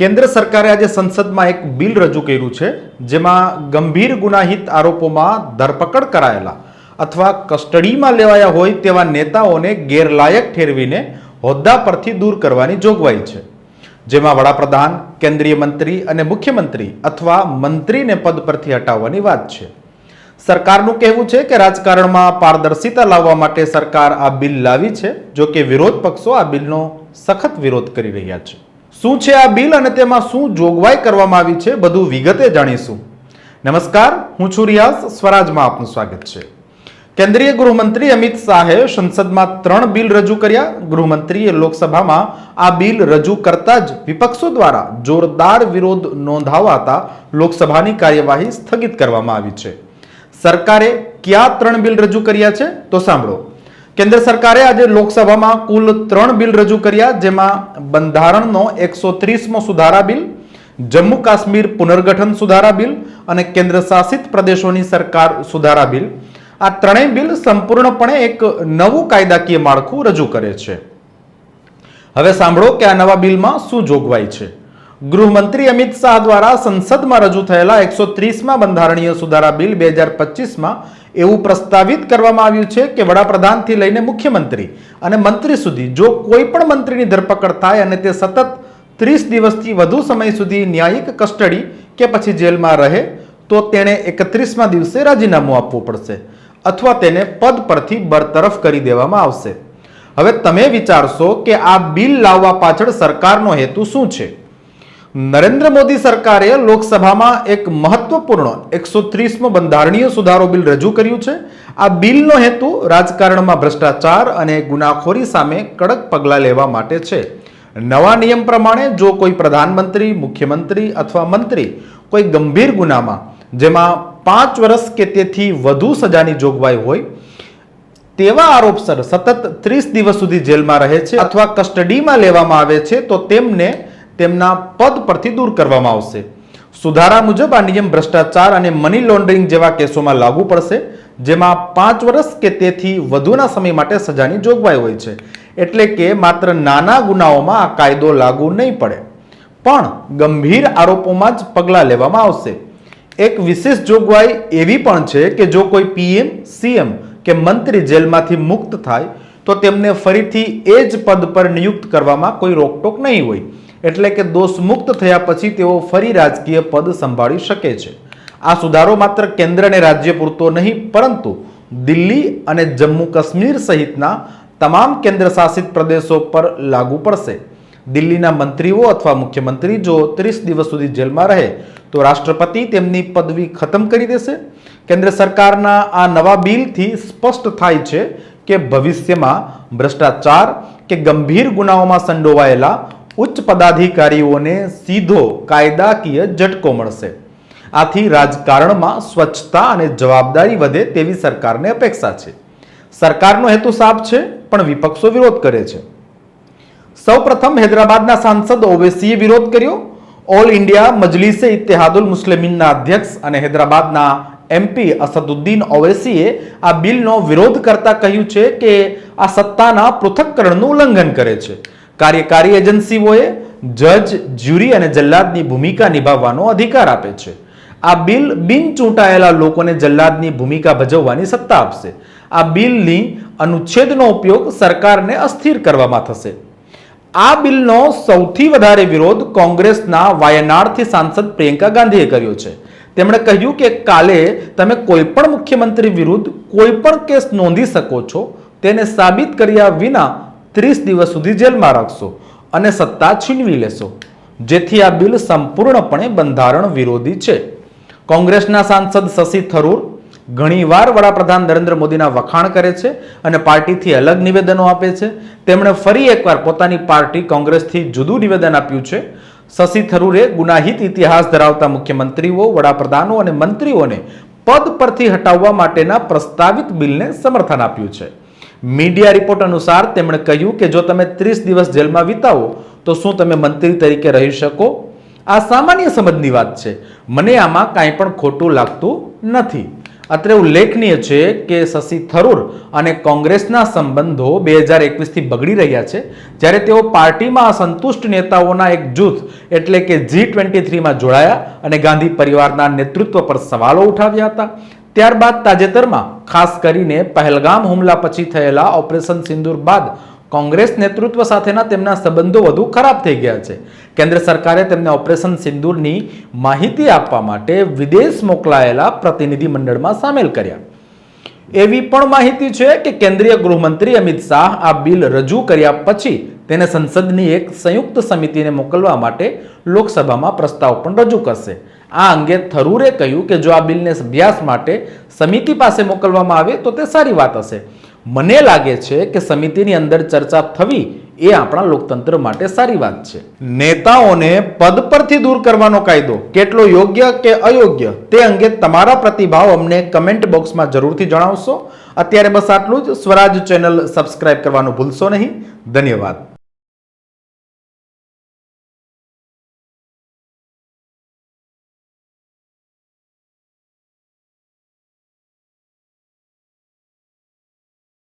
કેન્દ્ર સરકારે આજે સંસદમાં એક બિલ રજૂ કર્યું છે, જેમાં ગંભીર ગુનાહિત આરોપોમાં ધરપકડ કરાયેલા અથવા કસ્ટડીમાં લેવાયા હોય તેવા નેતાઓને ગેરલાયક ઠેરવીને હોદ્દા પરથી દૂર કરવાની જોગવાઈ છે. જેમાં વડાપ્રધાન, કેન્દ્રીય મંત્રી અને મુખ્યમંત્રી અથવા મંત્રીને પદ પરથી હટાવવાની વાત છે. સરકારનું કહેવું છે કે રાજકારણમાં પારદર્શિતા લાવવા માટે સરકાર આ બિલ લાવી છે, જો કે વિરોધ પક્ષો આ બિલનો સખત વિરોધ કરી રહ્યા છે. શું છે આ બિલ અને તેમાં શું જોગવાઈ કરવામાં આવી છે બધું વિગતે જાણીશું. નમસ્કાર, હું છું રિયાઝ, સ્વરાજમાં આપનું સ્વાગત છે. કેન્દ્રીય ગૃહમંત્રી અમિત શાહે સંસદમાં ત્રણ બિલ રજૂ કર્યા. ગૃહમંત્રીએ લોકસભામાં આ બિલ રજૂ કરતા જ વિપક્ષો દ્વારા જોરદાર વિરોધ નોંધાવાતા લોકસભાની કાર્યવાહી સ્થગિત કરવામાં આવી છે. સરકારે કયા ત્રણ બિલ રજૂ કર્યા છે તો સાંભળો. કેન્દ્ર સરકારે આજે લોકસભામાં કુલ ત્રણ બિલ રજૂ કર્યા, જેમાં બંધારણનો એકસો ત્રીસમો સુધારા બિલ, જમ્મુ કાશ્મીર પુનર્ગઠન સુધારા બિલ અને કેન્દ્ર શાસિત પ્રદેશોની સરકાર સુધારા બિલ. આ ત્રણેય બિલ સંપૂર્ણપણે એક નવું કાયદાકીય માળખું રજૂ કરે છે. હવે સાંભળો કે આ નવા બિલમાં શું જોગવાઈ છે. ગૃહમંત્રી અમિત શાહ દ્વારા સંસદમાં રજૂ થયેલા એકસો ત્રીસમાં બંધારણીય સુધારા બિલ બે હજાર પચીસમાં એવું પ્રસ્તાવિત કરવામાં આવ્યું છે કે વડાપ્રધાનથી લઈને મુખ્યમંત્રી અને મંત્રી સુધી જો કોઈ પણ મંત્રીની ધરપકડ થાય અને તે સતત ત્રીસ દિવસથી વધુ સમય સુધી ન્યાયિક કસ્ટડી કે પછી જેલમાં રહે, તો તેણે એકત્રીસમાં દિવસે રાજીનામું આપવું પડશે અથવા તેને પદ પરથી બરતરફ કરી દેવામાં આવશે. હવે તમે વિચારશો કે આ બિલ લાવવા પાછળ સરકારનો હેતુ શું છે? નરેન્દ્ર મોદી સરકારે લોકસભામાં એક મહત્વપૂર્ણ એકસો ત્રીસમો બંધારણીય સુધારો બિલ રજૂ કર્યું છે. આ બિલનો હેતુ રાજકારણમાં ભ્રષ્ટાચાર અને ગુનાખોરી સામે કડક પગલાં લેવા માટે છે. નવા નિયમ પ્રમાણે જો કોઈ પ્રધાનમંત્રી, મુખ્યમંત્રી અથવા મંત્રી કોઈ ગંભીર ગુનામાં, જેમાં પાંચ વર્ષ કે તેથી વધુ સજાની જોગવાઈ હોય, તેવા આરોપસર સતત ત્રીસ દિવસ સુધી જેલમાં રહે છે અથવા કસ્ટડીમાં લેવામાં આવે છે, તો તેમને તેમના પદ પરથી દૂર કરવામાં આવશે. સુધારા મુજબ આ નિયમ ભ્રષ્ટાચાર અને મની લોન્ડરિંગ જેવા કેસોમાં લાગુ પડશે, જેમાં પાંચ વર્ષ કે તેથી વધુના સમય માટે સજાની જોગવાઈ હોય છે. એટલે કે માત્ર નાના ગુનાઓમાં આ કાયદો લાગુ નહીં પડે. પણ ગંભીર આરોપોમાં જ પગલાં લેવામાં આવશે. એક વિશેષ જોગવાઈ એવી પણ છે કે જો કોઈ પીએમ સીએમ કે મંત્રી જેલમાંથી મુક્ત થાય, તો તેમને ફરીથી એ જ પદ પર નિયુક્ત કરવામાં કોઈ રોકટોક નહીં હોય. એટલે કે દોષ મુક્ત થયા પછી તેઓ ફરી રાજકીય પદ સંભાળી શકે છે. આ સુધારો માત્ર કેન્દ્ર અને રાજ્ય પૂરતો નહીં, પરંતુ દિલ્હી અને જમ્મુ કાશ્મીર સહિતના તમામ કેન્દ્ર શાસિત પ્રદેશો પર લાગુ પડશે. દિલ્હીના મંત્રીઓ અથવા મુખ્યમંત્રી જો ત્રીસ દિવસ સુધી જેલમાં રહે, તો રાષ્ટ્રપતિ તેમની પદવી ખતમ કરી દેશે. કેન્દ્ર સરકારના આ નવા બિલથી સ્પષ્ટ થાય છે કે ભવિષ્યમાં ભ્રષ્ટાચાર કે ગંભીર ગુનાઓમાં સંડોવાયેલા ઉચ્ચ પદાધિકારીઓને સીધો કાયદાકીય ઝટકો મળશે. આથી રાજકારણમાં સ્વચ્છતા અને જવાબદારી વધે તેવી સરકારને અપેક્ષા છે. સરકારનો હેતુ સાફ છે, પણ વિપક્ષો વિરોધ કરે છે. સૌપ્રથમ હૈદરાબાદના સાંસદ ઓવેસીએ વિરોધ કર્યો. ઓલ ઇન્ડિયા મજલિસે ઇત્તેહાદુલ મુસ્લિમીનના અધ્યક્ષ અને હૈદરાબાદના એમપી અસદુદ્દીન ઓવેસીએ આ બિલનો વિરોધ કરતા કહ્યું છે કે આ સત્તાના પૃથક્કરણનું ઉલ્લંઘન કરે છે. કાર્યકારી એજન્સીઓએ જજ, જ્યુરી અને જલ્લાદની ભૂમિકા નિભાવવાનો અધિકાર આપે છે. આ બિલ બિન ચૂંટાયેલા લોકોને જલ્લાદની ભૂમિકા ભજવવાની સત્તા આપશે. આ બિલની અનુચ્છેદનો ઉપયોગ સરકારને અસ્થિર કરવામાં થશે. આ બિલનો સૌથી વધારે વિરોધ કોંગ્રેસના વાયનાડથી સાંસદ પ્રિયંકા ગાંધીએ કર્યો છે. તેમણે કહ્યું કે કાલે તમે કોઈ પણ મુખ્યમંત્રી વિરુદ્ધ કોઈ પણ કેસ નોંધી શકો છો. તેને સાબિત કર્યા વિના ત્રીસ દિવસ સુધી જેલમાં રાખશો અને સત્તા છીનવી લેશો. જેથી આ બિલ સંપૂર્ણપણે બંધારણ વિરોધી છે. કોંગ્રેસના સાંસદ શશી થરૂર ઘણીવાર વડાપ્રધાન નરેન્દ્ર મોદીના વખાણ કરે છે અને પાર્ટીથી અલગ નિવેદનો આપે છે. તેમણે ફરી એકવાર પોતાની પાર્ટી કોંગ્રેસથી જુદું નિવેદન આપ્યું છે. શશી થરૂરે ગુનાહિત ઇતિહાસ ધરાવતા મુખ્યમંત્રીઓ, વડાપ્રધાનો અને મંત્રીઓને પદ પરથી હટાવવા માટેના પ્રસ્તાવિત બિલને સમર્થન આપ્યું છે. મીડિયા રિપોર્ટ અનુસાર તેમણે કહ્યું કે જો તમે ત્રીસ દિવસ જેલમાં વિતાવો, તો શું તમે મંત્રી તરીકે રહી શકો? આ સામાન્ય સમજની વાત છે. મને આમાં કાંઈ પણ ખોટું લાગતું નથી. અત્રે ઉલ્લેખનીય છે કે શશી થરૂર અને કોંગ્રેસના સંબંધો બે હજાર એકવીસથી બગડી રહ્યા છે, જ્યારે તેઓ પાર્ટીમાં અસંતુષ્ટ નેતાઓના એક જૂથ એટલે કે જી ટ્વેન્ટી થ્રીમાં જોડાયા અને ગાંધી પરિવારના નેતૃત્વ પર સવાલો ઉઠાવ્યા હતા. ત્યારબાદ તાજેતરમાં ખાસ કરીને પહેલગામ હુમલા પછી થયેલા ઓપરેશન સિંદૂર બાદ કોંગ્રેસ નેતૃત્વ સાથેના તેમના સંબંધો વધુ ખરાબ થઈ ગયા છે. કેન્દ્ર સરકારે તેમને ઓપરેશન સિંદૂરની માહિતી આપવા માટે વિદેશ મોકલાયેલા પ્રતિનિધિ મંડળમાં સામેલ કર્યા. એવી પણ માહિતી છે કે કેન્દ્રીય ગૃહમંત્રી અમિત શાહ આ બિલ રજૂ કર્યા પછી તેને સંસદની એક સંયુક્ત સમિતિને મોકલવા માટે લોકસભામાં પ્રસ્તાવ પણ રજૂ કરશે. આ અંગે થરૂરે કહ્યું કે જો આ બિલને અભ્યાસ માટે સમિતિ પાસે મોકલવામાં આવે તો તે સારી વાત હશે. મને લાગે છે કે સમિતિની અંદર ચર્ચા થવી એ આપણા લોકતંત્ર માટે સારી વાત છે. નેતાઓને પદ પરથી દૂર કરવાનો કાયદો કેટલો યોગ્ય કે અયોગ્ય તે અંગે તમારા પ્રતિભાવ અમને કમેન્ટ બોક્સમાં જરૂરથી જણાવશો. અત્યારે બસ આટલું જ. સ્વરાજ ચેનલ સબસ્ક્રાઇબ કરવાનું ભૂલશો નહીં. ધન્યવાદ.